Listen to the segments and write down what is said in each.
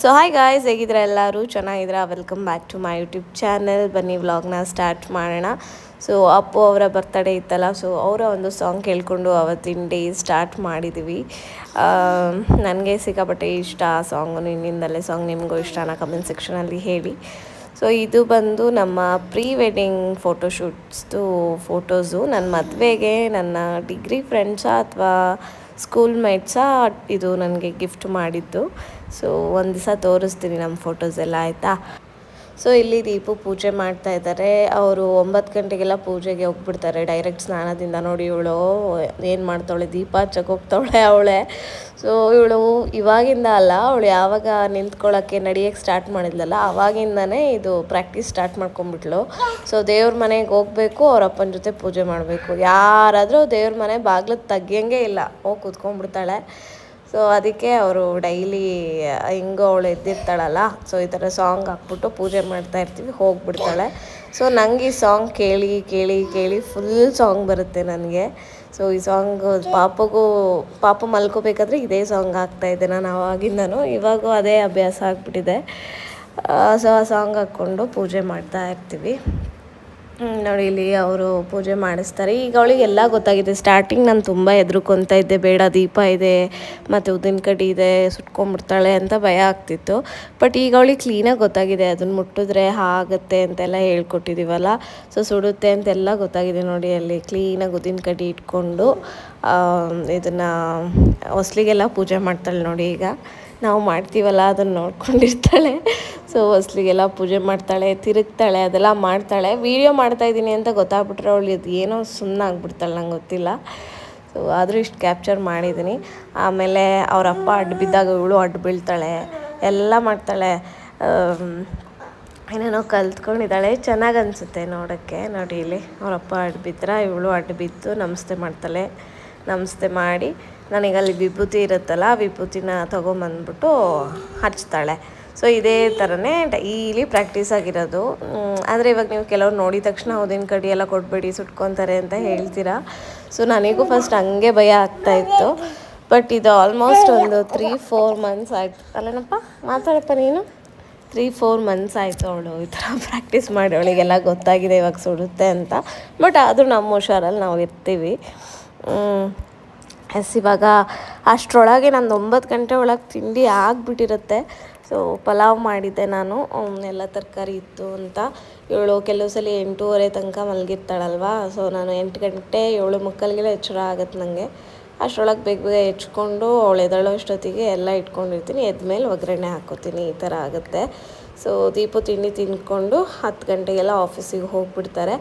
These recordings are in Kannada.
ಸೊ ಹಾಯ್ ಗಾಯ್ಸ್ ಹೇಗಿದ್ರೆ ಎಲ್ಲರೂ? ಚೆನ್ನಾಗಿದ್ದೀರಾ? Welcome back to my YouTube channel ಬನ್ನಿ ವ್ಲಾಗ್ನ ಸ್ಟಾರ್ಟ್ ಮಾಡೋಣ. ಸೊ ಅಪ್ಪು ಅವರ ಬರ್ತಡೇ ಇತ್ತಲ್ಲ ಸೊ ಅವರ ಒಂದು ಸಾಂಗ್ ಕೇಳಿಕೊಂಡು ಅವತ್ತಿನ ಡೇ ಸ್ಟಾರ್ಟ್ ಮಾಡಿದ್ವಿ. ನನಗೆ ಸಿಕ್ಕಾಪಟ್ಟೆ ಇಷ್ಟ ಆ ಸಾಂಗು ಇನ್ನಿಂದಲೇ ಸಾಂಗ್ ನಿಮಗೂ ಇಷ್ಟನ ಕಮೆಂಟ್ ಸೆಕ್ಷನಲ್ಲಿ ಹೇಳಿ. ಸೊ ಇದು ಬಂದು ನಮ್ಮ ಪ್ರೀ ವೆಡ್ಡಿಂಗ್ ಫೋಟೋಶೂಟ್ಸ್ದು ಫೋಟೋಸು ನನ್ನ ಮದುವೆಗೆ ನನ್ನ ಡಿಗ್ರಿ ಫ್ರೆಂಡ್ಸಾ ಅಥವಾ ಸ್ಕೂಲ್ ಮೇಟ್ಸಾ ಇದು ನನಗೆ ಗಿಫ್ಟ್ ಮಾಡಿದ್ದು. ಸೊ ಒಂದು ದಿವಸ ತೋರಿಸ್ತೀನಿ ನಮ್ಮ ಫೋಟೋಸ್ ಎಲ್ಲ, ಆಯಿತಾ? ಸೊ ಇಲ್ಲಿ ದೀಪು ಪೂಜೆ ಮಾಡ್ತಾ ಇದ್ದಾರೆ ಅವರು ಒಂಬತ್ತು ಗಂಟೆಗೆಲ್ಲ ಪೂಜೆಗೆ ಹೋಗ್ಬಿಡ್ತಾರೆ. ಡೈರೆಕ್ಟ್ ಸ್ನಾನದಿಂದ ನೋಡಿ ಇವಳು ಏನು ಮಾಡ್ತಾವಳೆ? ದೀಪ ಹಚ್ಚಕ್ಕೆ ಹೋಗ್ತಾವಳೆ ಅವಳೆ. ಸೊ ಇವಳು ಇವಾಗಿಂದ ಅಲ್ಲ, ಅವಳು ಯಾವಾಗ ನಿಂತ್ಕೊಳ್ಳೋಕ್ಕೆ ನಡಿಯೋಕ್ಕೆ ಸ್ಟಾರ್ಟ್ ಮಾಡಿದ್ಲಲ್ಲ ಆವಾಗಿಂದನೇ ಇದು ಪ್ರಾಕ್ಟೀಸ್ ಸ್ಟಾರ್ಟ್ ಮಾಡ್ಕೊಂಬಿಟ್ಲು ಸೊ ದೇವ್ರ ಮನೆಗೆ ಹೋಗ್ಬೇಕು, ಅವ್ರ ಅಪ್ಪನ ಜೊತೆ ಪೂಜೆ ಮಾಡಬೇಕು. ಯಾರಾದರೂ ದೇವ್ರ ಮನೆ ಬಾಗಿಲು ತೆಗಿಯಂಗೆ ಇಲ್ಲ. ಹೋಗಿ ಕೂತ್ಕೊಂಡ್ಬಿಡ್ತಾಳೆ. ಸೊ ಅದಕ್ಕೆ ಅವರು ಡೈಲಿ ಹಿಂಗೋ ಅವಳು ಎದ್ದಿರ್ತಾಳಲ್ಲ ಸೊ ಈ ಥರ ಸಾಂಗ್ ಹಾಕ್ಬಿಟ್ಟು ಪೂಜೆ ಮಾಡ್ತಾ ಇರ್ತೀವಿ, ಹೋಗ್ಬಿಡ್ತಾಳೆ. ಸೊ ನಂಗೆ ಈ ಸಾಂಗ್ ಕೇಳಿ ಕೇಳಿ ಕೇಳಿ ಫುಲ್ ಸಾಂಗ್ ಬರುತ್ತೆ ನನಗೆ. ಸೊ ಈ ಸಾಂಗ್ ಪಾಪಗೂ, ಪಾಪ ಮಲ್ಕೋಬೇಕಾದ್ರೆ ಇದೇ ಸಾಂಗ್ ಹಾಕ್ತಾಯಿದ್ದೆ ನಾನು ಆವಾಗಿಂದನೂ ಇವಾಗೂ ಅದೇ ಅಭ್ಯಾಸ ಆಗಿಬಿಟ್ಟಿದೆ. ಸೊ ಆ ಸಾಂಗ್ ಹಾಕ್ಕೊಂಡು ಪೂಜೆ ಮಾಡ್ತಾ ಇರ್ತೀವಿ. ನೋಡಿ, ಇಲ್ಲಿ ಅವರು ಪೂಜೆ ಮಾಡಿಸ್ತಾರೆ. ಈಗ ಅವಳಿಗೆ ಎಲ್ಲ ಗೊತ್ತಾಗಿದೆ. ಸ್ಟಾರ್ಟಿಂಗ್ ನಾನು ತುಂಬ ಹೆದ್ರುಕೊಂತ ಇದ್ದೆ. ಬೇಡ, ದೀಪ ಇದೆ, ಮತ್ತು ಉದ್ದಿನ ಕಡ್ಡಿ ಇದೆ, ಸುಟ್ಕೊಂಡ್ಬಿಡ್ತಾಳೆ ಅಂತ ಭಯ ಆಗ್ತಿತ್ತು. ಬಟ್ ಈಗ ಅವಳಿಗೆ ಕ್ಲೀನಾಗಿ ಗೊತ್ತಾಗಿದೆ. ಅದನ್ನು ಮುಟ್ಟಿದ್ರೆ ಆಗುತ್ತೆ ಅಂತೆಲ್ಲ ಹೇಳ್ಕೊಟ್ಟಿದ್ದೀವಲ್ಲ ಸೊ ಸುಡುತ್ತೆ ಅಂತೆಲ್ಲ ಗೊತ್ತಾಗಿದೆ ನೋಡಿ ಅಲ್ಲಿ. ಕ್ಲೀನಾಗಿ ಉದ್ದಿನ ಕಡ್ಡಿ ಇಟ್ಕೊಂಡು ಇದನ್ನು, ಹೊಸ್ಲಿಗೆಲ್ಲ ಪೂಜೆ ಮಾಡ್ತಾಳೆ ನೋಡಿ ಈಗ. ನಾವು ಮಾಡ್ತೀವಲ್ಲ, ಅದನ್ನು ನೋಡ್ಕೊಂಡಿರ್ತಾಳೆ. ಸೊ ಹೊಸ್ಲಿಗೆಲ್ಲ ಪೂಜೆ ಮಾಡ್ತಾಳೆ, ತಿರುಗ್ತಾಳೆ, ಅದೆಲ್ಲ ಮಾಡ್ತಾಳೆ. ವೀಡಿಯೋ ಮಾಡ್ತಾ ಇದ್ದೀನಿ ಅಂತ ಗೊತ್ತಾಗ್ಬಿಟ್ರೆ ಅವಳು ಇದು ಏನೋ ಸುಮ್ಮನೆ ನಂಗೆ ಗೊತ್ತಿಲ್ಲ. ಸೊ ಆದರೂ ಇಷ್ಟು ಕ್ಯಾಪ್ಚರ್ ಮಾಡಿದ್ದೀನಿ. ಆಮೇಲೆ ಅವ್ರ ಅಪ್ಪ ಅಡ್ಡ ಬಿದ್ದಾಗ ಇವಳು ಅಡ್ಡ ಬೀಳ್ತಾಳೆ, ಎಲ್ಲ ಮಾಡ್ತಾಳೆ. ಏನೇನೋ ಕಲ್ತ್ಕೊಂಡಿದ್ದಾಳೆ. ಚೆನ್ನಾಗಿ ಅನಿಸುತ್ತೆ ನೋಡೋಕ್ಕೆ. ನೋಡಿ ಇಲ್ಲಿ ಅವರಪ್ಪ ಅಡ್ಡ ಬಿದ್ರ, ಇವಳು ಅಡ್ಡ ಬಿದ್ದು ನಮಸ್ತೆ ಮಾಡ್ತಾಳೆ. ನಮಸ್ತೆ ಮಾಡಿ. ನನಗೆ ಅಲ್ಲಿ ವಿಭೂತಿ ಇರುತ್ತಲ್ಲ ವಿಭೂತಿನ ತೊಗೊಂಬಂದ್ಬಿಟ್ಟು ಹಚ್ತಾಳೆ. ಸೊ ಇದೇ ಥರನೇ ಡೈಲಿ ಪ್ರಾಕ್ಟೀಸ್ ಆಗಿರೋದು. ಆದರೆ ಇವಾಗ ನೀವು ಕೆಲವ್ರು ನೋಡಿದ ತಕ್ಷಣ ಉದಿನ ಕಡ್ಡಿ ಎಲ್ಲ ಕೊಟ್ಬೇಡಿ, ಸುಟ್ಕೊತಾರೆ ಅಂತ ಹೇಳ್ತೀರಾ? ಸೊ ನನಗೂ ಫಸ್ಟ್ ಹಂಗೆ ಭಯ ಆಗ್ತಾ ಇತ್ತು. ಬಟ್ ಇದು ಆಲ್ಮೋಸ್ಟ್ ಒಂದು ತ್ರೀ ಫೋರ್ ಮಂತ್ಸ್ ಆಯಿತು. ಅಲ್ಲೇನಪ್ಪ? ಮಾತಾಡಪ್ಪ ನೀನು? ತ್ರೀ ಫೋರ್ ಮಂತ್ಸ್ ಆಯಿತು ಅವಳು ಈ ಥರ ಪ್ರಾಕ್ಟೀಸ್ ಮಾಡಿ. ಅವಳಿಗೆಲ್ಲ ಗೊತ್ತಾಗಿದೆ ಇವಾಗ ಸುಡುತ್ತೆ ಅಂತ. ಬಟ್ ಆದರೂ ನಮ್ಮ ಹುಷಾರಲ್ಲಿ ನಾವು ಇರ್ತೀವಿ. ಎಸ್ ಇವಾಗ ಅಷ್ಟರೊಳಗೆ ನಂದು ಒಂಬತ್ತು ಗಂಟೆ ಒಳಗೆ ತಿಂಡಿ ಆಗಿಬಿಟ್ಟಿರುತ್ತೆ. ಸೊ ಪಲಾವ್ ಮಾಡಿದ್ದೆ ನಾನು. ಎಲ್ಲ ತರಕಾರಿ ಇತ್ತು ಅಂತ. ಏಳು, ಕೆಲವು ಸಲ ಎಂಟೂವರೆ ತನಕ ಮಲಗಿರ್ತಾಳಲ್ವಾ? ಸೊ ನಾನು ಎಂಟು ಗಂಟೆ ಏಳು ಮಕ್ಕಳಿಗೆಲ್ಲ ಎಚ್ಚರ ಆಗುತ್ತೆ ನನಗೆ ಅಷ್ಟರೊಳಗೆ ಬೇಗ ಬೇಗ ಹೆಚ್ಕೊಂಡು ಅವಳು ಎದಳೋ ಅಷ್ಟೊತ್ತಿಗೆ ಎಲ್ಲ ಇಟ್ಕೊಂಡಿರ್ತೀನಿ. ಎದ್ಮೇಲೆ ಒಗ್ಗರಣೆ ಹಾಕೋತೀನಿ. ಈ ಥರ ಆಗುತ್ತೆ. ಸೊ ದೀಪು ತಿಂಡಿ ತಿಂದ್ಕೊಂಡು ಹತ್ತು ಗಂಟೆಗೆಲ್ಲ ಆಫೀಸಿಗೆ ಹೋಗ್ಬಿಡ್ತಾರೆ.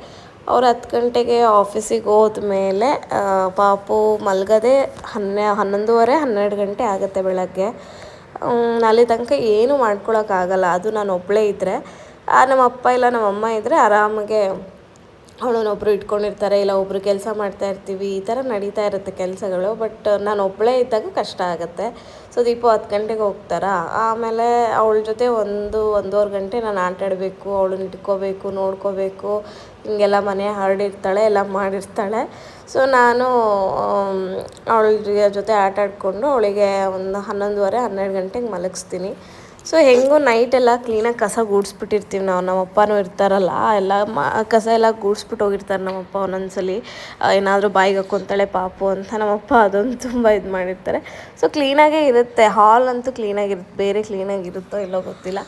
ಅವ್ರು ಹತ್ತು ಗಂಟೆಗೆ ಆಫೀಸಿಗೆ ಹೋದ್ಮೇಲೆ ಮೇಲೆ ಪಾಪು ಮಲಗದೆ ಹನ್ನೆ, ಹನ್ನೊಂದುವರೆ, ಹನ್ನೆರಡು ಗಂಟೆ ಆಗುತ್ತೆ ಬೆಳಗ್ಗೆ. ಅಲ್ಲಿ ತನಕ ಏನೂ ಮಾಡ್ಕೊಳಕ್ಕಾಗಲ್ಲ. ಅದು ನಾನು ಒಬ್ಬಳೇ ಇದ್ದರೆ ನಮ್ಮ ಅಪ್ಪ ಇಲ್ಲ, ನಮ್ಮ ಅಮ್ಮ ಇದ್ದರೆ ಆರಾಮಾಗೆ ಅವಳನ್ನೊಬ್ರು ಇಟ್ಕೊಂಡಿರ್ತಾರೆ, ಇಲ್ಲ ಒಬ್ಬರು ಕೆಲಸ ಮಾಡ್ತಾ ಇರ್ತೀವಿ, ಈ ಥರ ನಡೀತಾ ಇರುತ್ತೆ ಕೆಲಸಗಳು, ಬಟ್ ನಾನು ಒಬ್ಬಳೇ ಇದ್ದಾಗ ಕಷ್ಟ ಆಗುತ್ತೆ. ಸೊ ದೀಪು ಹತ್ತು ಗಂಟೆಗೆ ಹೋಗ್ತಾರಾ? ಆಮೇಲೆ ಅವಳ ಜೊತೆ ಒಂದು, ಒಂದೂವರೆ ಗಂಟೆ ನಾನು ಆಟಾಡಬೇಕು, ಅವಳನ್ನ ಇಟ್ಕೋಬೇಕು, ನೋಡ್ಕೋಬೇಕು, ಹಿಂಗೆಲ್ಲ ಮನೆ ಹರಡಿರ್ತಾಳೆ, ಎಲ್ಲ ಮಾಡಿರ್ತಾಳೆ. ಸೊ ನಾನು ಅವಳ ಜೊತೆ ಆಟ ಆಡಿಕೊಂಡು ಅವಳಿಗೆ ಒಂದು ಹನ್ನೊಂದುವರೆ, ಹನ್ನೆರಡು ಗಂಟೆಗೆ ಮಲಗಿಸ್ತೀನಿ. ಸೊ ಹೆಂಗೋ ನೈಟ್ ಎಲ್ಲ ಕ್ಲೀನಾಗಿ ಕಸ ಗೂಡಿಸ್ಬಿಟ್ಟಿರ್ತೀವಿ ನಾವು. ನಮ್ಮ ಅಪ್ಪನೂ ಇರ್ತಾರಲ್ಲ ಎಲ್ಲ ಮ ಕಸ ಎಲ್ಲ ಗೂಡಿಸ್ಬಿಟ್ಟು ಹೋಗಿರ್ತಾರೆ ನಮ್ಮಪ್ಪ ಒಂದೊಂದ್ಸಲಿ. ಏನಾದರೂ ಬಾಯಿಗೆ ಹಾಕ್ಕೊಂತಾಳೆ ಪಾಪು ಅಂತ ನಮ್ಮಪ್ಪ ಅದೊಂದು ತುಂಬ ಇದು ಮಾಡಿರ್ತಾರೆ. ಸೊ ಕ್ಲೀನಾಗೇ ಇರುತ್ತೆ. ಹಾಲ್ ಅಂತೂ ಕ್ಲೀನಾಗಿರುತ್ತೆ ಬೇರೆ ಕ್ಲೀನಾಗಿರುತ್ತೋ ಇಲ್ಲೋ ಗೊತ್ತಿಲ್ಲ.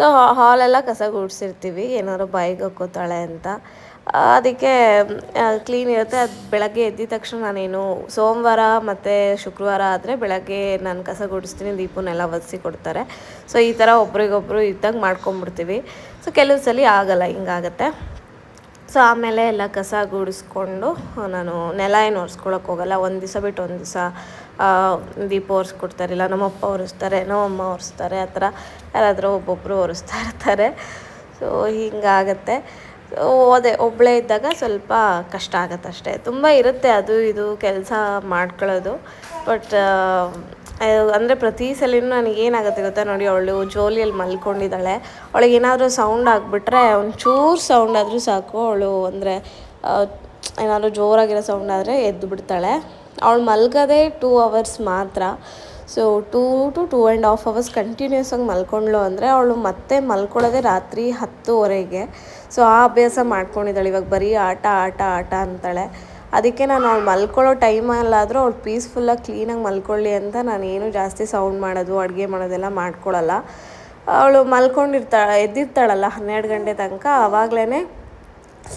ಸೊ ಹಾಲೆಲ್ಲ ಕಸ ಗುಡಿಸಿರ್ತೀವಿ ಏನಾದ್ರು ಬಾಯಿಗೆ ಹಾಕೋತಾಳೆ ಅಂತ. ಅದಕ್ಕೆ ಕ್ಲೀನ್ ಇರುತ್ತೆ. ಅದು ಬೆಳಗ್ಗೆ ಎದ್ದಿದ ತಕ್ಷಣ ನಾನೇನು ಸೋಮವಾರ ಮತ್ತು ಶುಕ್ರವಾರ ಆದರೆ ಬೆಳಗ್ಗೆ ನಾನು ಕಸ ಗುಡಿಸ್ತೀನಿ ದೀಪನೆಲ್ಲ ಒದಿಸಿ ಕೊಡ್ತಾರೆ. ಸೊ ಈ ಥರ ಒಬ್ರಿಗೊಬ್ರು ಇದ್ದಂಗೆ ಮಾಡ್ಕೊಂಬಿಡ್ತೀವಿ. ಸೊ ಕೆಲವು ಸಲ ಆಗಲ್ಲ, ಹಿಂಗಾಗತ್ತೆ. ಸೊ ಆಮೇಲೆ ಎಲ್ಲ ಕಸ ಗುಡಿಸ್ಕೊಂಡು, ನಾನು ನೆಲ ಏನು ಒರೆಸ್ಕೊಳಕ್ಕೆ ಹೋಗಲ್ಲ. ಒಂದು ದಿವಸ ಬಿಟ್ಟು ಒಂದು ದಿವಸ ದೀಪ ಒರೆಸ್ಕೊಡ್ತಾರೆ ಇಲ್ಲ ನಮ್ಮಪ್ಪ ಒರೆಸ್ತಾರೆ ನಮ್ಮಮ್ಮ ಒರೆಸ್ತಾರೆ ಆ ಥರ ಯಾರಾದರೂ ಒಬ್ಬೊಬ್ಬರು ಒರೆಸ್ತಾ ಇರ್ತಾರೆ. ಸೊ ಹಿಂಗಾಗತ್ತೆ. ಅದೇ ಒಬ್ಬಳೇ ಇದ್ದಾಗ ಸ್ವಲ್ಪ ಕಷ್ಟ ಆಗತ್ತೆ ಅಷ್ಟೇ ತುಂಬ ಇರುತ್ತೆ ಅದು ಇದು ಕೆಲಸ ಮಾಡ್ಕೊಳ್ಳೋದು. ಬಟ್ ಅಂದರೆ ಪ್ರತಿ ಸಲಿನೂ ನನಗೇನಾಗುತ್ತೆ ಗೊತ್ತಾ ನೋಡಿ, ಅವಳು ಜೋಲಿಯಲ್ಲಿ ಮಲ್ಕೊಂಡಿದ್ದಾಳೆ. ಅವಳಿಗೆ ಏನಾದರೂ ಸೌಂಡ್ ಆಗಿಬಿಟ್ರೆ ಒಂಚೂರು ಸೌಂಡ್ ಆದರೂ ಸಾಕು. ಅವಳು ಅಂದರೆ ಏನಾದರೂ ಜೋರಾಗಿರೋ ಸೌಂಡ್ ಆದರೆ ಎದ್ದು ಬಿಡ್ತಾಳೆ ಅವಳು ಮಲ್ಗೋದೇ ಟೂ ಅವರ್ಸ್ ಮಾತ್ರ. So two to two and half hours continuous ಆಗಿ ಮಲ್ಕೊಂಡ್ಳು ಅಂದರೆ ಅವಳು ಮತ್ತೆ ಮಲ್ಕೊಳ್ಳೋದೇ ರಾತ್ರಿ ಹತ್ತುವರೆಗೆ. ಸೊ ಆ ಅಭ್ಯಾಸ ಮಾಡ್ಕೊಂಡಿದ್ದಾಳೆ. ಇವಾಗ ಬರೀ ಆಟ ಆಟ ಆಟ ಅಂತಾಳೆ. ಅದಕ್ಕೆ ನಾನು ಅವಳು ಮಲ್ಕೊಳ್ಳೋ ಟೈಮಲ್ಲಾದರೂ ಅವಳು ಪೀಸ್ಫುಲ್ಲಾಗಿ ಕ್ಲೀನಾಗಿ ಮಲ್ಕೊಳ್ಳಿ ಅಂತ ನಾನು ಏನು ಜಾಸ್ತಿ ಸೌಂಡ್ ಮಾಡೋದು, ಅಡುಗೆ ಮಾಡೋದೆಲ್ಲ ಮಾಡ್ಕೊಳ್ಳಲ್ಲ ಅವಳು ಮಲ್ಕೊಂಡಿರ್ತಾಳೆ ಎದ್ದಿರ್ತಾಳಲ್ಲ ಹನ್ನೆರಡು ಗಂಟೆ ತನಕ ಆವಾಗಲೇ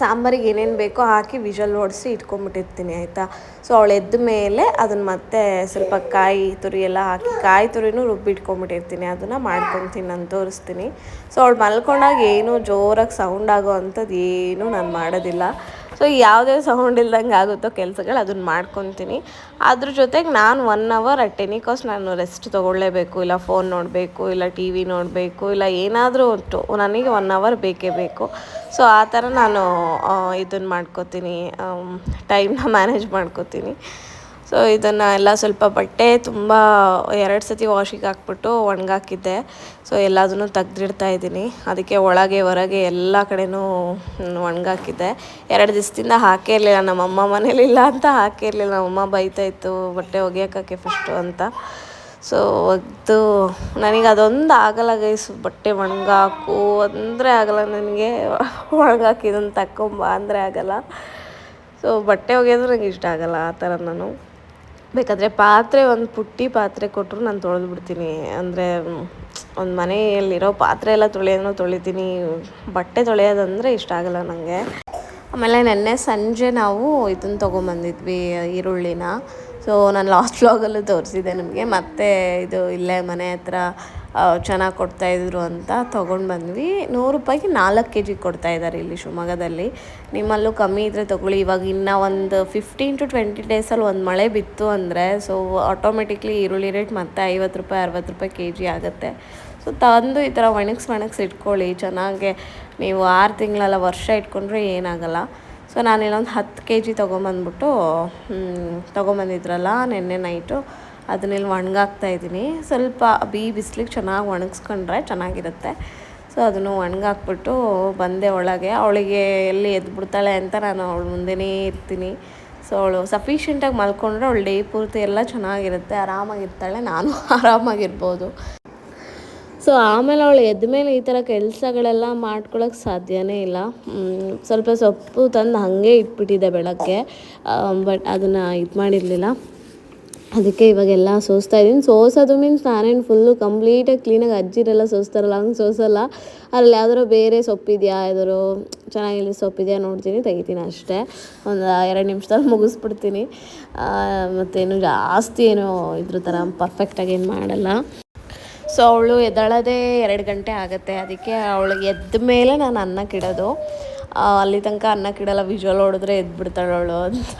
ಸಾಂಬಾರಿಗೆ ಏನೇನು ಬೇಕೋ ಹಾಕಿ ವಿಷಲ್ ಹೊಡೆಸಿ ಇಟ್ಕೊಂಡ್ಬಿಟ್ಟಿರ್ತೀನಿ ಆಯಿತಾ? ಸೊ ಅವಳು ಎದ್ದ ಮೇಲೆ ಅದನ್ನು ಮತ್ತೆ ಸ್ವಲ್ಪ ಕಾಯಿ ತುರಿ ಎಲ್ಲ ಹಾಕಿ, ಕಾಯಿ ತುರಿನೂ ರುಬ್ಬಿಟ್ಕೊಂಡ್ಬಿಟ್ಟಿರ್ತೀನಿ ಅದನ್ನು ಮಾಡ್ಕೊತೀನಿ ನಾನು ತೋರಿಸ್ತೀನಿ. ಸೊ ಅವಳು ಮಲ್ಕೊಂಡಾಗ ಏನೂ ಜೋರಾಗಿ ಸೌಂಡ್ ಆಗೋ ಅಂಥದ್ದು ಏನೂ ನಾನು ಮಾಡೋದಿಲ್ಲ. ಸೊ ಯಾವುದೇ ಸೌಂಡ್ ಇಲ್ದಂಗೆ ಆಗುತ್ತೋ ಕೆಲಸಗಳು ಅದನ್ನು ಮಾಡ್ಕೊತೀನಿ. ಅದ್ರ ಜೊತೆಗೆ ನಾನು one hour at any cost ನಾನು ರೆಸ್ಟ್ ತೊಗೊಳ್ಳೇಬೇಕು, ಇಲ್ಲ ಫೋನ್ ನೋಡಬೇಕು, ಇಲ್ಲ ಟಿ ವಿ ನೋಡಬೇಕು, ಇಲ್ಲ ಏನಾದರೂ ಉಂಟು. ನನಗೆ ಒನ್ ಅವರ್ ಬೇಕೇ ಬೇಕು. ಸೊ ಆ ಥರ ನಾನು ಇದನ್ನು ಮಾಡ್ಕೋತೀನಿ ಟೈಮ್ನ ಮ್ಯಾನೇಜ್ ಮಾಡ್ಕೋತೀನಿ. ಸೊ ಇದನ್ನು ಎಲ್ಲ ಸ್ವಲ್ಪ ಬಟ್ಟೆ ತುಂಬ ಎರಡು ಸತಿ ವಾಷಿಗೆ ಹಾಕ್ಬಿಟ್ಟು ಒಣಗಾಕಿದ್ದೆ. ಸೊ ಎಲ್ಲದನ್ನು ತೆಗ್ದಿಡ್ತಾ ಇದ್ದೀನಿ. ಅದಕ್ಕೆ ಒಳಗೆ, ಹೊರಗೆ ಎಲ್ಲ ಕಡೆನೂ ಒಣಗಾಕಿದ್ದೆ. ಎರಡು ದಿವಸದಿಂದ ಹಾಕೇ ಇರಲಿಲ್ಲ. ನಮ್ಮಮ್ಮ ಮನೇಲಿಲ್ಲ ಅಂತ ಹಾಕೇ ಇರಲಿಲ್ಲ. ನಮ್ಮಮ್ಮ ಬೈತಾ ಇತ್ತು, ಬಟ್ಟೆ ಒಗೆಯೋಕ್ಕೆ ಫಸ್ಟು ಅಂತ. ಸೊ ಅದು ನನಗೆ ಅದೊಂದು ಆಗಲ್ಲ ಗೈಸ್ ಬಟ್ಟೆ ಒಣಗಾಕು ಅಂದರೆ ಆಗಲ್ಲ. ನನಗೆ ಒಣಗಾಕಿ ಇದನ್ನು ತಕ್ಕೊಂಬ ಅಂದರೆ ಆಗಲ್ಲ. ಸೊ ಬಟ್ಟೆ ಒಗೆಯೋದು ನನಗೆ ಇಷ್ಟ ಆಗಲ್ಲ ಆ ಥರ ನಾನು ಬೇಕಾದರೆ ಪಾತ್ರೆ, ಒಂದು ಪುಟ್ಟಿ ಪಾತ್ರೆ ಕೊಟ್ಟರು ನಾನು ತೊಳೆದು ಬಿಡ್ತೀನಿ. ಅಂದರೆ ಒಂದು ಮನೆಯಲ್ಲಿರೋ ಪಾತ್ರೆ ಎಲ್ಲ ತೊಳೆಯೋದನ್ನು ತೊಳಿತೀನಿ. ಬಟ್ಟೆ ತೊಳೆಯೋದಂದರೆ ಇಷ್ಟ ಆಗಲ್ಲ ನನಗೆ ಆಮೇಲೆ ನೆನ್ನೆ ಸಂಜೆ ನಾವು ಇದನ್ನು ತೊಗೊಂಬಂದಿದ್ವಿ, ಈರುಳ್ಳಿನ. ಸೊ ನಾನು ಲಾಸ್ಟ್ ವ್ಲಾಗಲ್ಲೂ ತೋರಿಸಿದ್ದೆ ನಿಮಗೆ. ಮತ್ತೆ ಇದು ಇಲ್ಲೇ ಮನೆ ಹತ್ರ ಚೆನ್ನಾಗಿ ಕೊಡ್ತಾಯಿದ್ರು ಅಂತ ತೊಗೊಂಡು ಬಂದ್ವಿ ನೂರು ರೂಪಾಯಿಗೆ ನಾಲ್ಕು ಕೆ ಜಿ ಕೊಡ್ತಾಯಿದ್ದಾರೆ ಇಲ್ಲಿ ಶಿವಮೊಗ್ಗದಲ್ಲಿ. ನಿಮ್ಮಲ್ಲೂ ಕಮ್ಮಿ ಇದ್ದರೆ ತೊಗೊಳ್ಳಿ. ಇವಾಗ ಇನ್ನೂ ಒಂದು ಫಿಫ್ಟೀನ್ ಟು ಟ್ವೆಂಟಿ ಡೇಸಲ್ಲಿ ಒಂದು ಮಳೆ ಬಿತ್ತು ಅಂದರೆ ಸೊ ಆಟೋಮೆಟಿಕ್ಲಿ ಈರುಳ್ಳಿ ರೇಟ್ ಮತ್ತೆ ಐವತ್ತು ರೂಪಾಯಿ, ಅರವತ್ತು ರೂಪಾಯಿ ಕೆ ಜಿ ಆಗುತ್ತೆ. ಸೊ ತಂದು ಈ ಥರ ಒಣಗಿಸಿ ಒಣಗಿಸಿ ಇಟ್ಕೊಳ್ಳಿ. ಚೆನ್ನಾಗೆ ನೀವು ಆರು ತಿಂಗಳೆಲ್ಲ ವರ್ಷ ಇಟ್ಕೊಂಡ್ರೆ ಏನಾಗಲ್ಲ. ಸೊ ನಾನು ಇನ್ನೊಂದು ಹತ್ತು ಕೆ ಜಿ ತೊಗೊಂಬಂದ್ಬಿಟ್ಟು ತೊಗೊಂಬಂದಿದ್ರಲ್ಲ ನಿನ್ನೆ ನೈಟು ಅದನ್ನೆಲ್ಲಿ ಒಣಗಾಕ್ತಾ ಇದ್ದೀನಿ. ಸ್ವಲ್ಪ ಬಿ ಬಿಸಿಲಿಗೆ ಚೆನ್ನಾಗಿ ಒಣಗಿಸ್ಕೊಂಡ್ರೆ ಚೆನ್ನಾಗಿರುತ್ತೆ. ಸೊ ಅದನ್ನು ಒಣಗಾಕ್ಬಿಟ್ಟು ಬಂದೆ ಒಳಗೆ. ಅವಳಿಗೆ ಎಲ್ಲಿ ಎದ್ಬಿಡ್ತಾಳೆ ಅಂತ ನಾನು ಅವಳು ಮುಂದೆನೇ ಇರ್ತೀನಿ. ಸೊ ಅವಳು ಸಫಿಷಿಯೆಂಟಾಗಿ ಮಲ್ಕೊಂಡ್ರೆ ಅವಳು ಡೇ ಪೂರ್ತಿ ಎಲ್ಲ ಚೆನ್ನಾಗಿರುತ್ತೆ. ಆರಾಮಾಗಿರ್ತಾಳೆ. ನಾನು ಆರಾಮಾಗಿರ್ಬೋದು. ಸೊ ಆಮೇಲೆ ಅವಳು ಎದ್ದ ಮೇಲೆ ಈ ಥರ ಕೆಲಸಗಳೆಲ್ಲ ಮಾಡ್ಕೊಳಕ್ಕೆ ಸಾಧ್ಯವೇ ಇಲ್ಲ. ಸ್ವಲ್ಪ ಸೊಪ್ಪು ತಂದು ಹಾಗೆ ಇಟ್ಬಿಟ್ಟಿದ್ದೆ ಬೆಳಗ್ಗೆ. ಬಟ್ ಅದನ್ನು ಇದು ಮಾಡಿರಲಿಲ್ಲ. ಅದಕ್ಕೆ ಇವಾಗೆಲ್ಲ ಸೋಸ್ತಾ ಇದ್ದೀನಿ. ಸೋಸೋದು ಮೀನ್ಸ್ ನಾನೇನು ಫುಲ್ಲು ಕಂಪ್ಲೀಟಾಗಿ ಕ್ಲೀನಾಗಿ ಅಜ್ಜಿರೆಲ್ಲ ಸೋಸ್ತಾರಲ್ಲ, ಹಂಗೆ ಸೋಸಲ್ಲ. ಅದ್ರಲ್ಲಿ ಯಾವ್ದಾರು ಬೇರೆ ಸೊಪ್ಪಿದೆಯಾ ಯಾವ್ದಾರು ಚೆನ್ನಾಗಿಲ್ಲ ಸೊಪ್ಪಿದೆಯಾ ನೋಡ್ತೀನಿ, ತೆಗಿತೀನಿ ಅಷ್ಟೇ. ಒಂದು ಎರಡು ನಿಮಿಷದಲ್ಲಿ ಮುಗಿಸ್ಬಿಡ್ತೀನಿ. ಮತ್ತೇನು ಜಾಸ್ತಿ ಏನು ಇದ್ರ ಥರ ಪರ್ಫೆಕ್ಟಾಗಿ ಏನು ಮಾಡಲ್ಲ. ಸೊ ಅವಳು ಎದ್ದಳದೇ ಎರಡು ಗಂಟೆ ಆಗುತ್ತೆ. ಅದಕ್ಕೆ ಅವಳು ಎದ್ದ ಮೇಲೆ ನಾನು ಅನ್ನಕ್ಕಿಡೋದು ಅಲ್ಲಿ ತನಕ ಅನ್ನಕ್ಕಿಡಲ್ಲ ವಿಜುವಲ್ ಹೊಡೆದ್ರೆ ಅವಳು ಅಂತ.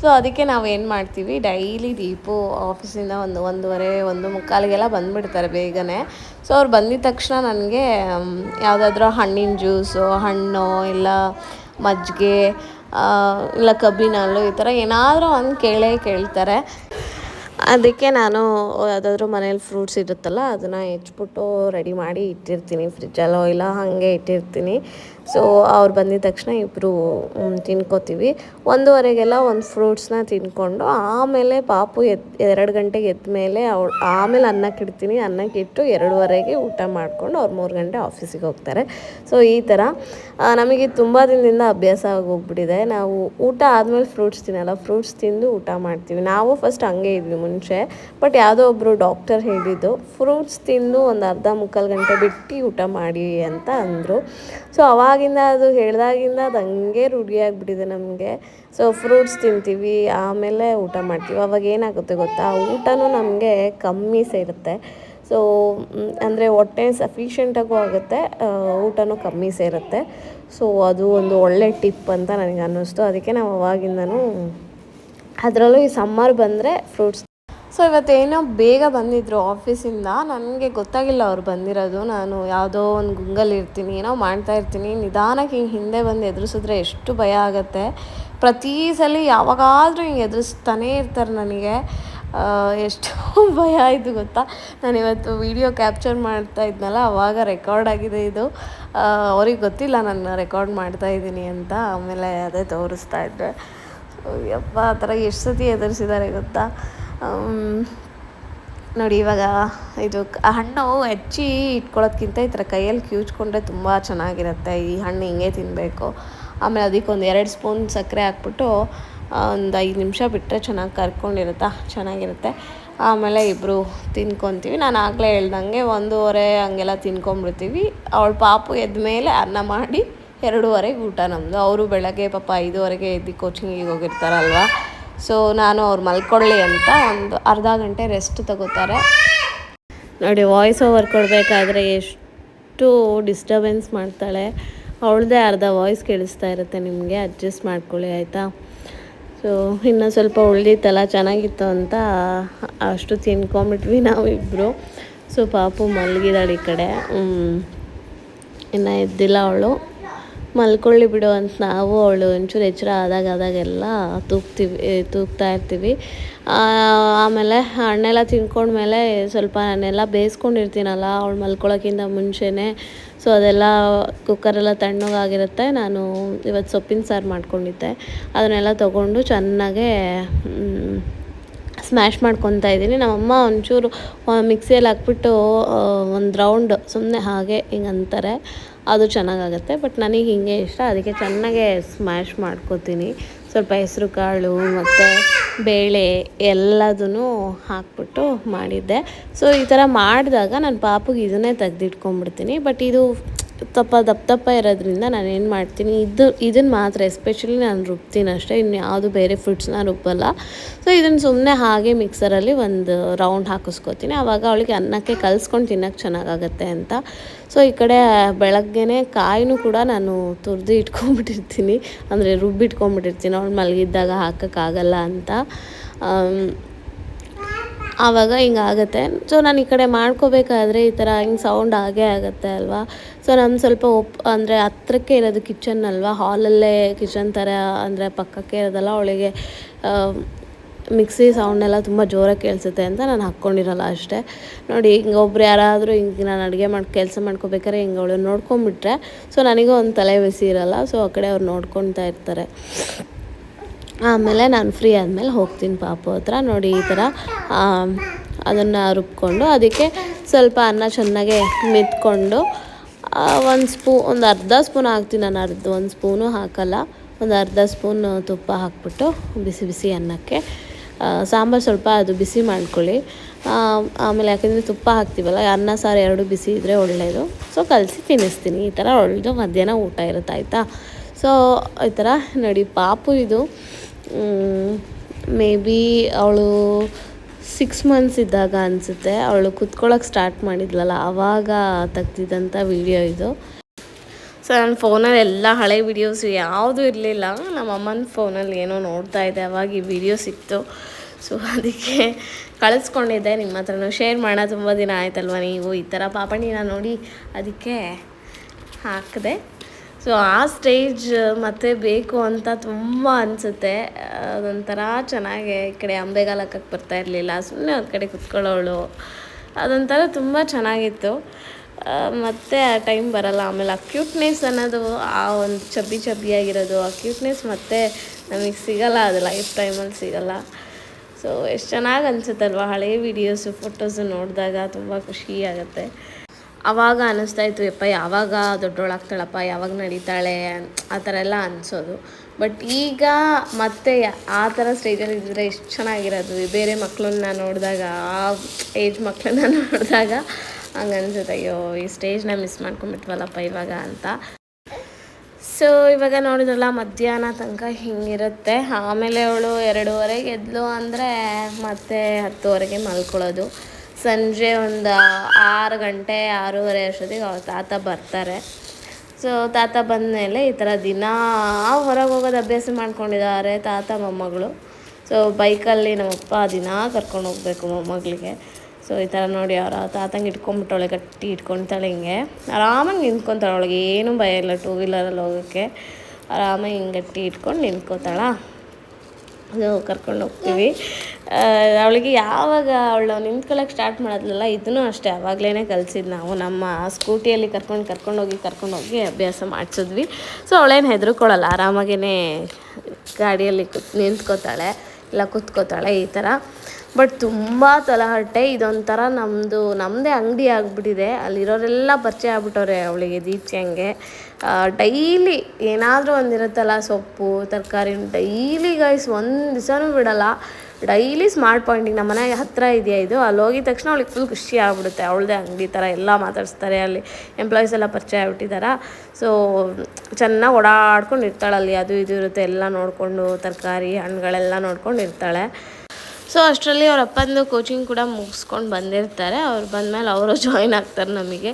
ಸೊ ಅದಕ್ಕೆ ನಾವು ಏನು ಮಾಡ್ತೀವಿ ಡೈಲಿ ದೀಪು ಆಫೀಸಿಂದ ಒಂದು ಒಂದೂವರೆ, ಒಂದು ಮುಕ್ಕಾಲಿಗೆಲ್ಲ ಬಂದುಬಿಡ್ತಾರೆ ಬೇಗನೆ. ಸೊ ಅವ್ರು ಬಂದಿದ ತಕ್ಷಣ ನನಗೆ ಯಾವುದಾದ್ರೂ ಹಣ್ಣಿನ ಜ್ಯೂಸು ಹಣ್ಣು, ಇಲ್ಲ ಮಜ್ಜಿಗೆ ಇಲ್ಲ ಕಬ್ಬಿನಲ್ಲು ಈ ಥರ ಏನಾದರೂ ಒಂದು ಕೇಳೇ ಕೇಳ್ತಾರೆ. ಅದಕ್ಕೆ ನಾನು ಯಾವುದಾದ್ರೂ ಮನೇಲಿ ಫ್ರೂಟ್ಸ್ ಇರುತ್ತಲ್ಲ, ಅದನ್ನು ಹೆಚ್ಬಿಟ್ಟು ರೆಡಿ ಮಾಡಿ ಇಟ್ಟಿರ್ತೀನಿ. ಫ್ರಿಜ್ಜಲ್ಲೋ ಇಲ್ಲ ಹಾಗೆ ಇಟ್ಟಿರ್ತೀನಿ. ಸೊ ಅವ್ರು ಬಂದಿದ ತಕ್ಷಣ ಇಬ್ಬರು ತಿನ್ಕೋತೀವಿ. ಒಂದೂವರೆಗೆಲ್ಲ ಒಂದು ಫ್ರೂಟ್ಸ್ನ ತಿನ್ಕೊಂಡು, ಆಮೇಲೆ ಪಾಪು ಎದ್, ಎರಡು ಗಂಟೆಗೆ ಎದ್ದ ಮೇಲೆ ಅವ್ಳು, ಆಮೇಲೆ ಅನ್ನಕ್ಕೆ ಇಡ್ತೀನಿ. ಅನ್ನಕ್ಕೆ ಇಟ್ಟು ಎರಡೂವರೆಗೆ ಊಟ ಮಾಡಿಕೊಂಡು ಅವ್ರು ಮೂರು ಗಂಟೆ ಆಫೀಸಿಗೆ ಹೋಗ್ತಾರೆ. ಸೊ ಈ ಥರ ನಮಗೆ ತುಂಬ ದಿನದಿಂದ ಅಭ್ಯಾಸ ಆಗೋಗ್ಬಿಟ್ಟಿದೆ ನಾವು ಊಟ ಆದಮೇಲೆ ಫ್ರೂಟ್ಸ್ ತಿನ್ನಲ್ಲ. ಫ್ರೂಟ್ಸ್ ತಿಂದು ಊಟ ಮಾಡ್ತೀವಿ. ನಾವು ಫಸ್ಟ್ ಹಂಗೆ ಇದ್ವಿ ಮುಂಚೆ. ಬಟ್ ಯಾವುದೋ ಒಬ್ಬರು ಡಾಕ್ಟರ್ ಹೇಳಿದ್ದು ಫ್ರೂಟ್ಸ್ ತಿಂದು ಒಂದು ಅರ್ಧ ಮುಕ್ಕಾಲು ಗಂಟೆ ಬಿಟ್ಟು ಊಟ ಮಾಡಿ ಅಂತ ಅಂದರು. ಸೊ ಅವಾಗಿಂದ ಅದು ಹೇಳಿದಾಗಿಂದ ಅದು ಹಂಗೆ ರೂಢಿಯಾಗಿಬಿಟ್ಟಿದೆ ನಮಗೆ. ಸೊ ಫ್ರೂಟ್ಸ್ ತಿಂತೀವಿ, ಆಮೇಲೆ ಊಟ ಮಾಡ್ತೀವಿ. ಅವಾಗ ಏನಾಗುತ್ತೆ ಗೊತ್ತಾ? ಊಟನೂ ನಮಗೆ ಕಮ್ಮಿ ಸೇರುತ್ತೆ. ಸೊ ಅಂದರೆ ಹೊಟ್ಟೆ ಸಫಿಷಿಯೆಂಟಾಗೂ ಆಗುತ್ತೆ ಊಟನೂ ಕಮ್ಮಿ ಸೇರುತ್ತೆ. ಸೊ ಅದು ಒಂದು ಒಳ್ಳೆ ಟಿಪ್ ಅಂತ ನನಗೆ ಅನ್ನಿಸ್ತು. ಅದಕ್ಕೆ ನಾವು ಅವಾಗಿಂದನೂ ಅದರಲ್ಲೂ ಈ ಸಮ್ಮರ್ ಬಂದರೆ ಫ್ರೂಟ್ಸ್ ಸೊ ಇವತ್ತೇನೋ ಬೇಗ ಬಂದಿದ್ದರು ಆಫೀಸಿಂದ ನನಗೆ ಗೊತ್ತಾಗಿಲ್ಲ ಅವ್ರು ಬಂದಿರೋದು. ನಾನು ಯಾವುದೋ ಒಂದು ಗುಂಗಲ್ಲಿ ಇರ್ತೀನಿ, ಏನೋ ಮಾಡ್ತಾ ಇರ್ತೀನಿ. ನಿಧಾನಕ್ಕೆ ಹಿಂಗೆ ಹಿಂದೆ ಬಂದು ಎದುರಿಸಿದ್ರೆ ಎಷ್ಟು ಭಯ ಆಗುತ್ತೆ. ಪ್ರತಿ ಸಲ ಯಾವಾಗಾದರೂ ಹಿಂಗೆ ಎದುರಿಸ್ತಾನೇ ಇರ್ತಾರೆ ನನಗೆ. ಎಷ್ಟು ಭಯ ಆಯಿತು ಗೊತ್ತಾ? ನಾನು ಇವತ್ತು ವೀಡಿಯೋ ಕ್ಯಾಪ್ಚರ್ ಮಾಡ್ತಾ ಇದ್ನಲ್ಲ, ಅವಾಗ ರೆಕಾರ್ಡ್ ಆಗಿದೆ ಇದು. ಅವ್ರಿಗೆ ಗೊತ್ತಿಲ್ಲ ನಾನು ರೆಕಾರ್ಡ್ ಮಾಡ್ತಾ ಇದ್ದೀನಿ ಅಂತ. ಆಮೇಲೆ ಅದೇ ತೋರಿಸ್ತಾ ಇದ್ದೆ. ಯಪ್ಪ, ಆ ಥರ ಎಷ್ಟು ಸತಿ ಎದುರಿಸಿದ್ದಾರೆ ಗೊತ್ತಾ? ನೋಡಿ ಇವಾಗ ಇದು ಹಣ್ಣು ಹೆಚ್ಚಿ ಇಟ್ಕೊಳ್ಳೋದಕ್ಕಿಂತ ಈ ಥರ ಕೈಯಲ್ಲಿ ಕ್ಯೂಚ್ಕೊಂಡ್ರೆ ತುಂಬ ಚೆನ್ನಾಗಿರುತ್ತೆ. ಈ ಹಣ್ಣು ಹಿಂಗೆ ತಿನ್ನಬೇಕು ಆಮೇಲೆ ಅದಕ್ಕೊಂದು ಎರಡು ಸ್ಪೂನ್ ಸಕ್ಕರೆ ಹಾಕ್ಬಿಟ್ಟು ಒಂದು ಐದು ನಿಮಿಷ ಬಿಟ್ಟರೆ ಚೆನ್ನಾಗಿ ಕರ್ಕೊಂಡಿರುತ್ತಾ. ಚೆನ್ನಾಗಿರುತ್ತೆ. ಆಮೇಲೆ ಇಬ್ಬರು ತಿನ್ಕೊತೀವಿ. ನಾನು ಆಗಲೇ ಹೇಳ್ದಂಗೆ ಒಂದೂವರೆ ಹಂಗೆಲ್ಲ ತಿನ್ಕೊಂಬಿಡ್ತೀವಿ. ಅವಳು ಪಾಪು ಎದ್ದ ಮೇಲೆ ಅನ್ನ ಮಾಡಿ ಎರಡೂವರೆಗೆ ಊಟ ನಮ್ಮದು ಅವರು ಬೆಳಗ್ಗೆ ಪಾಪ ಐದುವರೆಗೆ ಎದ್ದು ಕೋಚಿಂಗಿಗೆ ಹೋಗಿರ್ತಾರಲ್ವ? ಸೊ ನಾನು ಅವ್ರು ಮಲ್ಕೊಳ್ಳಿ ಅಂತ ಒಂದು ಅರ್ಧ ಗಂಟೆ ರೆಸ್ಟ್ ತಗೋತಾರೆ. ನೋಡಿ ವಾಯ್ಸ್ ಓವರ್ ಕೊಡಬೇಕಾದ್ರೆ ಎಷ್ಟು ಡಿಸ್ಟರ್ಬೆನ್ಸ್ ಮಾಡ್ತಾಳೆ. ಅವಳದೇ ಅರ್ಧ ವಾಯ್ಸ್ ಕೇಳಿಸ್ತಾ ಇರುತ್ತೆ ನಿಮಗೆ ಅಡ್ಜಸ್ಟ್ ಮಾಡ್ಕೊಳ್ಳಿ, ಆಯಿತಾ? ಸೊ ಇನ್ನು ಸ್ವಲ್ಪ ಉಳ್ದಿತ್ತಲ್ಲ, ಚೆನ್ನಾಗಿತ್ತು ಅಂತ ಅಷ್ಟು ತಿನ್ಕೊಂಬಿಟ್ವಿ ನಾವಿಬ್ಬರು ಸೊ ಪಾಪು ಮಲಗಿದಾಳೆ ಈ ಕಡೆ. ಇನ್ನು ಎದ್ದಿಲ್ಲ ಅವಳು. ಮಲ್ಕೊಳ್ಳಿ ಬಿಡು ಅಂತ ನಾವು ಅವಳು ಒಂಚೂರು ಎಚ್ಚರ ಆದಾಗ ಆದಾಗೆಲ್ಲ ತೂಗ್ತೀವಿ ತೂಗ್ತಾ ಇರ್ತೀವಿ. ಆಮೇಲೆ ಹಣ್ಣೆಲ್ಲ ತಿನ್ಕೊಂಡ್ಮೇಲೆ ಸ್ವಲ್ಪ ನಾನೆಲ್ಲ ಬೇಯಿಸ್ಕೊಂಡಿರ್ತೀನಲ್ಲ ಅವಳು ಮಲ್ಕೊಳ್ಳೋಕ್ಕಿಂತ ಮುಂಚೆನೇ. ಸೊ ಅದೆಲ್ಲ ಕುಕ್ಕರೆಲ್ಲ ತಣ್ಣಗಾಗಿರುತ್ತೆ. ನಾನು ಇವತ್ತು ಸೊಪ್ಪಿನ ಸಾರು ಮಾಡ್ಕೊಂಡಿದ್ದೆ. ಅದನ್ನೆಲ್ಲ ತೊಗೊಂಡು ಚೆನ್ನಾಗೆ ಸ್ಮ್ಯಾಶ್ ಮಾಡ್ಕೊತಾ ಇದ್ದೀನಿ. ನಮ್ಮಮ್ಮ ಒಂಚೂರು ಮಿಕ್ಸಿಯಲ್ಲಿ ಹಾಕ್ಬಿಟ್ಟು ಒಂದು ರೌಂಡ್ ಸುಮ್ಮನೆ ಹಾಗೆ ಹಿಂಗೆ ಅಂತಾರೆ. ಅದು ಚೆನ್ನಾಗಾಗುತ್ತೆ. ಬಟ್ ನನಗೆ ಹಿಂಗೆ ಇಷ್ಟ. ಅದಕ್ಕೆ ಚೆನ್ನಾಗೆ ಸ್ಮ್ಯಾಶ್ ಮಾಡ್ಕೊತೀನಿ. ಸ್ವಲ್ಪ ಹೆಸರು ಕಾಳು ಮತ್ತು ಬೇಳೆ ಎಲ್ಲದೂ ಹಾಕ್ಬಿಟ್ಟು ಮಾಡಿದ್ದೆ. ಸೊ ಈ ಥರ ಮಾಡಿದಾಗ ನನ್ನ ಪಾಪಗೆ ಇದನ್ನೇ ತೆಗ್ದಿಟ್ಕೊಂಡ್ಬಿಡ್ತೀನಿ. ಬಟ್ ಇದು ತಪ್ಪ ದಪ್ಪ ದಪ್ಪ ಇರೋದ್ರಿಂದ ನಾನು ಏನು ಮಾಡ್ತೀನಿ, ಇದು ಇದನ್ನು ಮಾತ್ರ ಎಸ್ಪೆಷಲಿ ನಾನು ರುಬ್ತೀನಿ ಅಷ್ಟೇ ಇನ್ನು ಯಾವುದು ಬೇರೆ ಫ್ರೂಟ್ಸ್ನ ರುಬ್ಬಲ್ಲ. ಸೊ ಇದನ್ನು ಸುಮ್ಮನೆ ಹಾಗೆ ಮಿಕ್ಸರಲ್ಲಿ ಒಂದು ರೌಂಡ್ ಹಾಕಿಸ್ಕೊತೀನಿ. ಆವಾಗ ಅವಳಿಗೆ ಅನ್ನಕ್ಕೆ ಕಲಿಸ್ಕೊಂಡು ತಿನ್ನೋಕ್ಕೆ ಚೆನ್ನಾಗಾಗತ್ತೆ ಅಂತ. ಸೊ ಈ ಕಡೆ ಬೆಳಗ್ಗೆನೇ ಕಾಯಿನೂ ಕೂಡ ನಾನು ತುರಿದು ಇಟ್ಕೊಂಬಿಟ್ಟಿರ್ತೀನಿ ಅಂದರೆ ರುಬ್ಬಿಟ್ಕೊಂಬಿಟ್ಟಿರ್ತೀನಿ ಅವಳು ಮಲಗಿದ್ದಾಗ ಹಾಕೋಕ್ಕಾಗಲ್ಲ ಅಂತ. ಆವಾಗ ಹಿಂಗಾಗುತ್ತೆ ಸೊ ನಾನು ಈ ಕಡೆ ಮಾಡ್ಕೋಬೇಕಾದ್ರೆ ಈ ಥರ ಹಿಂಗೆ ಸೌಂಡ್ ಆಗೇ ಆಗುತ್ತೆ ಅಲ್ವಾ? ಸೊ ನಾನು ಸ್ವಲ್ಪ ಒಪ್, ಅಂದರೆ ಹತ್ರಕ್ಕೆ ಇರೋದು ಕಿಚನ್ ಅಲ್ವಾ? ಹಾಲಲ್ಲೇ ಕಿಚನ್ ಥರ ಅಂದರೆ ಪಕ್ಕಕ್ಕೆ ಇರೋದಲ್ಲ ಅವಳಿಗೆ ಮಿಕ್ಸಿ ಸೌಂಡೆಲ್ಲ ತುಂಬ ಜೋರಾಗಿ ಕೇಳಿಸುತ್ತೆ ಅಂತ ನಾನು ಹಾಕ್ಕೊಂಡಿರಲ್ಲ ಅಷ್ಟೇ. ನೋಡಿ, ಹಿಂಗೆ ಒಬ್ರು ಯಾರಾದರೂ ಹಿಂಗೆ ನಾನು ಅಡುಗೆ ಮಾಡಿ, ಕೆಲಸ ಮಾಡ್ಕೋಬೇಕಾದ್ರೆ ಹಿಂಗೆ ಅವಳು ನೋಡ್ಕೊಂಬಿಟ್ರೆ ಸೊ ನನಗೂ ಒಂದು ತಲೆ ಬಿಸಿ ಇರಲ್ಲ ಸೊ ಆ ಕಡೆ ಅವ್ರು ನೋಡ್ಕೊತಾ ಇರ್ತಾರೆ. ಆಮೇಲೆ ನಾನು ಫ್ರೀ ಆದಮೇಲೆ ಹೋಗ್ತೀನಿ ಪಾಪು ಹತ್ರ. ನೋಡಿ ಈ ಥರ ಅದನ್ನು ರುಬ್ಕೊಂಡು ಅದಕ್ಕೆ ಸ್ವಲ್ಪ ಅನ್ನ ಚೆನ್ನಾಗೆ ಮೆತ್ಕೊಂಡು ಒಂದು ಸ್ಪೂ, ಒಂದು ಅರ್ಧ ಸ್ಪೂನ್ ಹಾಕ್ತೀನಿ ನಾನು ಅರ್ಧ, ಒಂದು ಸ್ಪೂನು ಹಾಕಲ್ಲ. ಒಂದು ಅರ್ಧ ಸ್ಪೂನ್ ತುಪ್ಪ ಹಾಕ್ಬಿಟ್ಟು ಬಿಸಿ ಬಿಸಿ ಅನ್ನಕ್ಕೆ. ಸಾಂಬಾರು ಸ್ವಲ್ಪ ಅದು ಬಿಸಿ ಮಾಡ್ಕೊಳ್ಳಿ. ಆಮೇಲೆ ಯಾಕೆಂದರೆ ತುಪ್ಪ ಹಾಕ್ತೀವಲ್ಲ, ಅನ್ನ, ಸಾರು ಎರಡು ಬಿಸಿ ಇದ್ದರೆ ಒಳ್ಳೆಯದು ಸೊ ಕಲಸಿ ತಿನ್ನಿಸ್ತೀನಿ. ಈ ಥರ ಒಳ್ಳೆದು ಮಧ್ಯಾಹ್ನ ಊಟ ಇರುತ್ತೆ, ಆಯಿತಾ? ಸೊ ಈ ಥರ ನೋಡಿ ಪಾಪು ಇದು. ಮೇ ಬಿ ಅವಳು ಸಿಕ್ಸ್ ಮಂತ್ಸ್ ಇದ್ದಾಗ ಅನಿಸುತ್ತೆ. ಅವಳು ಕುತ್ಕೊಳ್ಳೋಕೆ ಸ್ಟಾರ್ಟ್ ಮಾಡಿದ್ಲಲ್ಲ ಆವಾಗ ತೆಗ್ದಿದ್ದಂಥ ವಿಡಿಯೋ ಇದು. ಸೊ ನನ್ನ ಫೋನಲ್ಲಿ ಎಲ್ಲ ಹಳೆ ವಿಡಿಯೋಸ್ ಯಾವುದೂ ಇರಲಿಲ್ಲ. ನಮ್ಮ ಅಮ್ಮನ ಫೋನಲ್ಲಿ ಏನೋ ನೋಡ್ತಾ ಇದ್ದೆ ಅವಾಗ ಈ ವಿಡಿಯೋ ಸಿಕ್ತು. ಸೊ ಅದಕ್ಕೆ ಕಳಿಸ್ಕೊಂಡಿದ್ದೆ, ನಿಮ್ಮ ಹತ್ರನೂ ಶೇರ್ ಮಾಡೋ ತುಂಬ ದಿನ ಆಯ್ತಲ್ವ ನೀವು? ಈ ಥರ ಪಾಪಣಿನ ನೋಡಿ, ಅದಕ್ಕೆ ಹಾಕಿದೆ. ಸೊ ಆ ಸ್ಟೇಜ್ ಮತ್ತೆ ಬೇಕು ಅಂತ ತುಂಬ ಅನಿಸುತ್ತೆ. ಅದೊಂಥರ ಚೆನ್ನಾಗೆ ಈ ಕಡೆ ಅಂಬೆಗಾಲ ಹಾಕಕ್ಕೆ ಬರ್ತಾ ಇರಲಿಲ್ಲ. ಸುಮ್ಮನೆ ಒಂದು ಕಡೆ ಕುತ್ಕೊಳ್ಳೋಳು. ಅದೊಂಥರ ತುಂಬ ಚೆನ್ನಾಗಿತ್ತು. ಮತ್ತೆ ಆ ಟೈಮ್ ಬರಲ್ಲ. ಆಮೇಲೆ ಆ ಕ್ಯೂಟ್ನೆಸ್ ಅನ್ನೋದು, ಆ ಒಂದು ಚಬ್ಬಿ ಚಬ್ಬಿಯಾಗಿರೋದು ಆ ಕ್ಯೂಟ್ನೆಸ್ ಮತ್ತೆ ನಮಗೆ ಸಿಗಲ್ಲ. ಅದು ಲೈಫ್ ಟೈಮಲ್ಲಿ ಸಿಗಲ್ಲ. ಸೊ ಎಷ್ಟು ಚೆನ್ನಾಗಿ ಅನಿಸುತ್ತಲ್ವ? ಹಳೆ ವೀಡಿಯೋಸು ಫೋಟೋಸು ನೋಡಿದಾಗ ತುಂಬ ಖುಷಿ ಆಗುತ್ತೆ. ಆವಾಗ ಅನ್ನಿಸ್ತಾ ಇತ್ತು, ಯಪ್ಪ, ಯಾವಾಗ ದೊಡ್ಡೋಳಾಗ್ತಾಳಪ್ಪ ಯಾವಾಗ ನಡೀತಾಳೆ? ಆ ಥರ ಎಲ್ಲ ಅನಿಸೋದು. ಬಟ್ ಈಗ ಮತ್ತೆ ಆ ಥರ ಸ್ಟೇಜಲ್ಲಿ ಇದ್ದರೆ ಎಷ್ಟು ಚೆನ್ನಾಗಿರೋದು. ಬೇರೆ ಮಕ್ಕಳನ್ನ ನೋಡಿದಾಗ, ಆ ಏಜ್ ಮಕ್ಕಳನ್ನ ನೋಡಿದಾಗ ಹಂಗೆ ಅನ್ಸುತ್ತೆ. ಅಯ್ಯೋ, ಈ ಸ್ಟೇಜ್ನ ಮಿಸ್ ಮಾಡ್ಕೊಂಬಿಟ್ವಲ್ಲಪ್ಪ ಇವಾಗ ಅಂತ. ಸೊ ಇವಾಗ ನೋಡಿದ್ರಲ್ಲ, ಮಧ್ಯಾಹ್ನ ತನಕ ಹಿಂಗಿರುತ್ತೆ. ಆಮೇಲೆ ಅವಳು ಎರಡೂವರೆಗೆ ಎದ್ಲು ಅಂದರೆ ಮತ್ತೆ ಹತ್ತುವರೆಗೆ ಮಲ್ಕೊಳ್ಳೋದು. ಸಂಜೆ ಒಂದು ಆರು ಗಂಟೆ ಆರೂವರೆ ಅಷ್ಟೊತ್ತಿಗೆ ಅವ್ರ ತಾತ ಬರ್ತಾರೆ. ಸೊ ತಾತ ಬಂದಮೇಲೆ ಈ ಥರ ದಿನ ಹೊರಗೆ ಹೋಗೋದು ಅಭ್ಯಾಸ ಮಾಡ್ಕೊಂಡಿದ್ದಾರೆ ತಾತ ಮೊಮ್ಮಗಳು. ಸೊ ಬೈಕಲ್ಲಿ ನಮ್ಮಪ್ಪ ದಿನ ಕರ್ಕೊಂಡು ಹೋಗಬೇಕು ಮೊಮ್ಮಗಳಿಗೆ. ಸೊ ಈ ಥರ ನೋಡಿ ಅವರ ತಾತಂಗೆ ಇಟ್ಕೊಂಡ್ಬಿಟ್ಟವಳೆ ಗಟ್ಟಿ ಇಟ್ಕೊತಾಳೆ ಹಿಂಗೆ. ಆರಾಮಾಗಿ ನಿಂತ್ಕೊತಾಳೆ ಅವಳಿಗೆ, ಏನೂ ಭಯ ಇಲ್ಲ ಟೂ ವೀಲರಲ್ಲಿ ಹೋಗೋಕ್ಕೆ ಆರಾಮಾಗಿ ಹಿಂಗೆ ಗಟ್ಟಿ ಇಟ್ಕೊಂಡು ನಿಂತ್ಕೋತಾಳ. ಅದು ಕರ್ಕೊಂಡು ಹೋಗ್ತೀವಿ. ಅವಳಿಗೆ ಯಾವಾಗ ಅವಳು ನಿಂತ್ಕೊಳ್ಳೋಕೆ ಸ್ಟಾರ್ಟ್ ಮಾಡಿದ್ಲಲ್ಲ, ಇದನ್ನು ಅಷ್ಟೇ ಆವಾಗಲೇ ಕಲಿಸಿದ್ದು ನಾವು. ನಮ್ಮ ಸ್ಕೂಟಿಯಲ್ಲಿ ಕರ್ಕೊಂಡು ಕರ್ಕೊಂಡೋಗಿ ಕರ್ಕೊಂಡೋಗಿ ಅಭ್ಯಾಸ ಮಾಡಿಸಿದ್ವಿ. ಸೊ ಅವಳೇನು ಹೆದರ್ಕೊಳ್ಳಲ್ಲ ಆರಾಮಾಗೇ ಗಾಡಿಯಲ್ಲಿ ಕೂತ್, ನಿಂತ್ಕೋತಾಳೆ, ಇಲ್ಲ ಕೂತ್ಕೋತಾಳೆ ಈ ಥರ ಬಟ್ ತುಂಬ ತಲಹಟ್ಟೆ ಇದೊಂಥರ ನಮ್ಮದು ನಮ್ಮದೇ ಅಂಗಡಿ ಆಗಿಬಿಟ್ಟಿದೆ. ಅಲ್ಲಿರೋರೆಲ್ಲ ಪರಿಚಯ ಆಗ್ಬಿಟ್ಟವ್ರೆ ಅವಳಿಗೆ ದೀಪ್ತಿಯಂಗೆ ಡೈಲಿ ಏನಾದರೂ ಒಂದಿರುತ್ತಲ್ಲ ಸೊಪ್ಪು ತರಕಾರಿ ಡೈಲಿ ಗೈಸ್ ಒಂದು ದಿವಸನೂ ಬಿಡಲ್ಲ. ಡೈಲಿ ಸ್ಮಾರ್ಟ್ ಪಾಯಿಂಟಿಗೆ ನಮ್ಮ ಮನೆ ಹತ್ತಿರ ಇದೆಯಾ ಇದು? ಅಲ್ಲಿ ಹೋಗಿದ ತಕ್ಷಣ ಅವಳಿಗೆ ಫುಲ್ ಖುಷಿ ಆಗ್ಬಿಡುತ್ತೆ. ಅವಳದೇ ಅಂಗಡಿ ಥರ ಎಲ್ಲ ಮಾತಾಡಿಸ್ತಾರೆ. ಅಲ್ಲಿ ಎಂಪ್ಲಾಯೀಸ್ ಎಲ್ಲ ಪರಿಚಯ ಆಗ್ಬಿಟ್ಟಿದಾರ? ಸೊ ಚೆನ್ನಾಗಿ ಓಡಾಡ್ಕೊಂಡು ಇರ್ತಾಳೆ ಅಲ್ಲಿ ಅದು ಇದು ಇರುತ್ತೆ. ಎಲ್ಲ ನೋಡಿಕೊಂಡು ತರಕಾರಿ ಹಣ್ಣುಗಳೆಲ್ಲ ನೋಡ್ಕೊಂಡು ಇರ್ತಾಳೆ. ಸೊ ಅಷ್ಟರಲ್ಲಿ ಅವ್ರ ಅಪ್ಪಂದು ಕೋಚಿಂಗ್ ಕೂಡ ಮುಗಿಸ್ಕೊಂಡು ಬಂದಿರ್ತಾರೆ. ಅವ್ರು ಬಂದಮೇಲೆ ಅವರು ಜಾಯಿನ್ ಆಗ್ತಾರೆ ನಮಗೆ.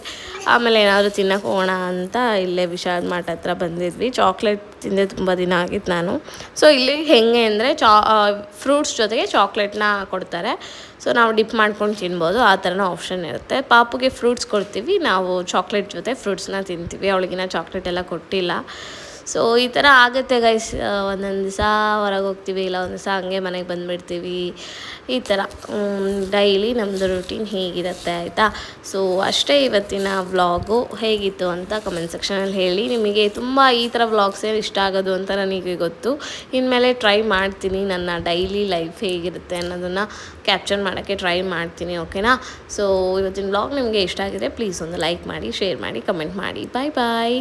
ಆಮೇಲೆ ಏನಾದರೂ ತಿನ್ನಕ್ಕೆ ಹೋಗೋಣ ಅಂತ ಇಲ್ಲೇ ವಿಶಾಲ್ ಮಾಟ್ ಹತ್ರ ಬಂದಿದ್ವಿ. ಚಾಕ್ಲೇಟ್ ತಿಂದೆ ತುಂಬ ದಿನ ಆಗಿತ್ತು ನಾನು. ಸೊ ಇಲ್ಲಿ ಹೆಂಗೆ ಅಂದರೆ ಚಾ ಫ್ರೂಟ್ಸ್ ಜೊತೆಗೆ ಚಾಕ್ಲೇಟ್ನ ಕೊಡ್ತಾರೆ. ಸೊ ನಾವು ಡಿಪ್ ಮಾಡ್ಕೊಂಡು ತಿನ್ಬೋದು. ಆ ಥರನೂ ಆಪ್ಷನ್ ಇರುತ್ತೆ. ಪಾಪುಗೆ ಫ್ರೂಟ್ಸ್ ಕೊಡ್ತೀವಿ. ನಾವು ಚಾಕ್ಲೇಟ್ ಜೊತೆ ಫ್ರೂಟ್ಸ್ನ ತಿಂತೀವಿ. ಅವಳಿಗಿನ ಚಾಕ್ಲೇಟ್ ಎಲ್ಲ ಕೊಟ್ಟಿಲ್ಲ. ಸೊ ಈ ಥರ ಆಗುತ್ತೆ ಗೈಸ್ ಒಂದೊಂದು ದಿವಸ ಹೊರಗೆ ಹೋಗ್ತೀವಿ, ಇಲ್ಲ ಒಂದು ದಿವಸ ಹಂಗೆ ಮನೆಗೆ ಬಂದುಬಿಡ್ತೀವಿ. ಈ ಥರ ಡೈಲಿ ನಮ್ಮದು ರುಟೀನ್ ಹೀಗಿರುತ್ತೆ, ಆಯಿತಾ? ಸೊ ಅಷ್ಟೇ ಇವತ್ತಿನ ವ್ಲಾಗು ಹೇಗಿತ್ತು ಅಂತ ಕಮೆಂಟ್ ಸೆಕ್ಷನಲ್ಲಿ ಹೇಳಿ. ನಿಮಗೆ ತುಂಬ ಈ ಥರ ವ್ಲಾಗ್ಸೇ ಇಷ್ಟ ಆಗೋದು ಅಂತ ನನಗೆ ಗೊತ್ತು. ಇನ್ಮೇಲೆ ಟ್ರೈ ಮಾಡ್ತೀನಿ, ನನ್ನ ಡೈಲಿ ಲೈಫ್ ಹೇಗಿರುತ್ತೆ ಅನ್ನೋದನ್ನು ಕ್ಯಾಪ್ಚರ್ ಮಾಡೋಕ್ಕೆ ಟ್ರೈ ಮಾಡ್ತೀನಿ ಓಕೆನಾ ಸೊ ಇವತ್ತಿನ ವ್ಲಾಗ್ ನಿಮಗೆ ಇಷ್ಟ ಆಗಿದೆ ಪ್ಲೀಸ್ ಒಂದು ಲೈಕ್ ಮಾಡಿ ಶೇರ್ ಮಾಡಿ ಕಮೆಂಟ್ ಮಾಡಿ. ಬಾಯ್ ಬಾಯ್